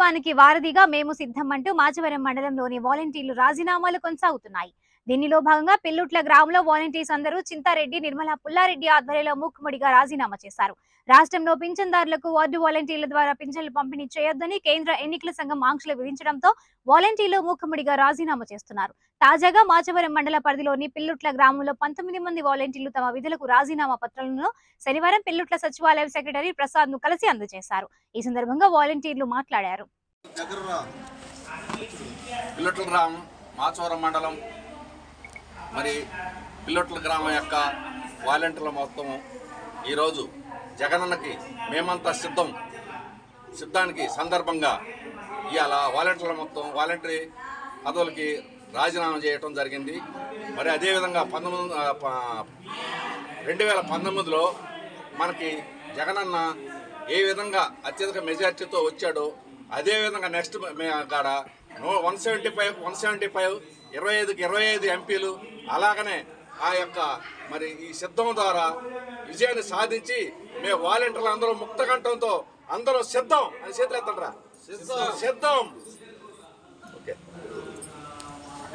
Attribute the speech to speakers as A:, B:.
A: ప్రభుత్వానికి వారధిగా మేము సిద్ధం అంటూ మాచవరం మండలంలోని వాలంటీర్లు రాజీనామాలు కొనసాగుతున్నాయి. దీనిలో భాగంగా పిల్లుట్ల గ్రామంలో వాలంటీర్స్ అందరూ చింతారెడ్డి నిర్మల పుల్లారెడ్డి ఆధ్వర్యంలో మూకుమ్మడిగా రాజీనామా చేశారు. రాష్ట్రంలో పింఛన్దారులకు వార్డు వాలంటీర్ల ద్వారా పింఛన్లు పంపిణీ చేయొద్దని కేంద్ర ఎన్నికల సంఘం ఆంక్షలు విధించడంతో వాలంటీర్లు మూకుముడిగా రాజీనామా చేస్తున్నారు. తాజాగా మాచవరం మండల పరిధిలోని పిల్లుట్ల గ్రామంలో పంతొమ్మిది మంది వాలంటీర్లు తమ విధులకు రాజీనామా పత్రాలను శనివారం పిల్లుట్ల సచివాలయం సెక్రటరీ ప్రసాద్ను కలిసి అందజేశారు. ఈ సందర్భంగా వాలంటీర్లు మాట్లాడారు.
B: మాచవరం మండలం మరి పిల్లొట్ల గ్రామం యొక్క వాలంటీర్ల మొత్తం ఈరోజు జగనన్నకి మేమంతా సిద్ధం. సిద్ధానికి సందర్భంగా ఇవాళ వాలంటీర్ల మొత్తం వాలంటరీ పదవులకి రాజీనామా చేయటం జరిగింది. మరి అదేవిధంగా పంతొమ్మిది రెండు వేల పంతొమ్మిదిలో మనకి జగనన్న ఏ విధంగా అత్యధిక మెజార్టీతో వచ్చాడో అదే విధంగా నెక్స్ట్ కాడ one seventy five one seventy five ఇరవై ఐదుకి ఇరవై ఐదు ఎంపీలు అలాగనే ఆ యొక్క మరి ఈ సిద్ధం ద్వారా విజయాన్ని సాధించి మేము వాలంటీర్లు అందరూ ముక్త కంఠంతో అందరూ సిద్ధం అని చేతులు ఎత్తండ్రా సిద్ధం. ఓకే.